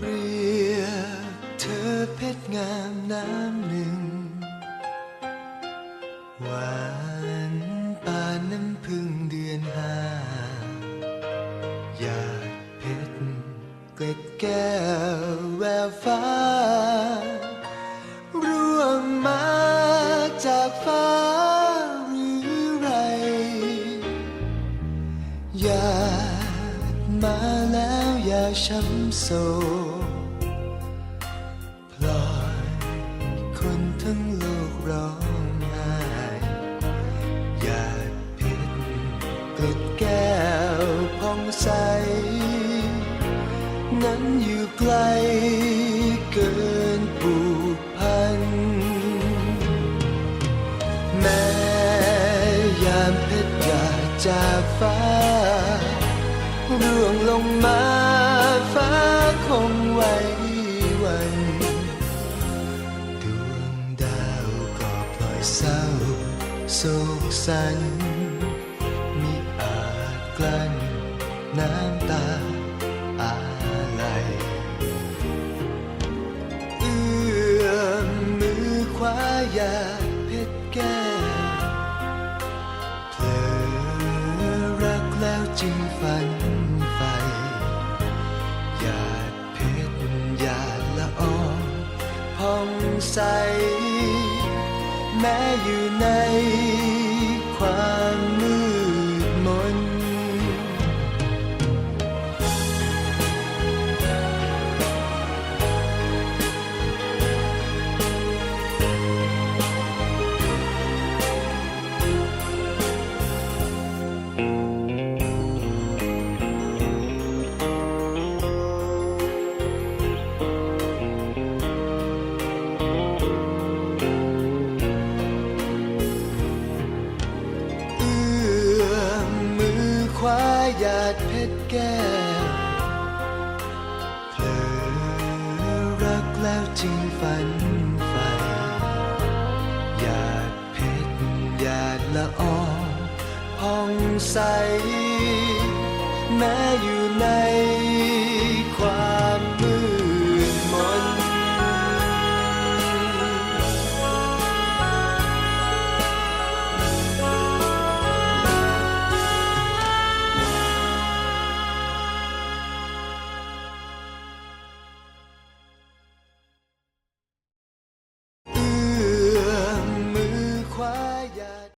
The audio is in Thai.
เรียกเธอเพชรงามน้ำหนึ่ง หวานปานน้ำพึ่งเดือนห้าอยากเพชรเกล็ดแก้วแววฟ้า ร่วงมาจากฟ้าหรือไรอยากมา ช้ำโศกปล่อยคนทั้งโลกร้องไห้หยาดเพชรเกล็ดแก้วผ่องใส นั้นอยู่ไกลเกินผูกพัน แม้ยามเพชรหยาดจากฟ้าร่วงลงมา โศกสันมิอาจกลั้นน้ำตาอะไรเอื้อมมือคว้ายาเพชรแก้วเผลอรักแล้วจึงฝันใฝ่หยาดเพชรหยาดละอองผ่องใส แม้อยู่ใน หยาดเพชรแก้วเผลอรักแล้วจริงฝันใฝ่หยาดเพชรหยาดละอองพองใส แม้อยู่ใน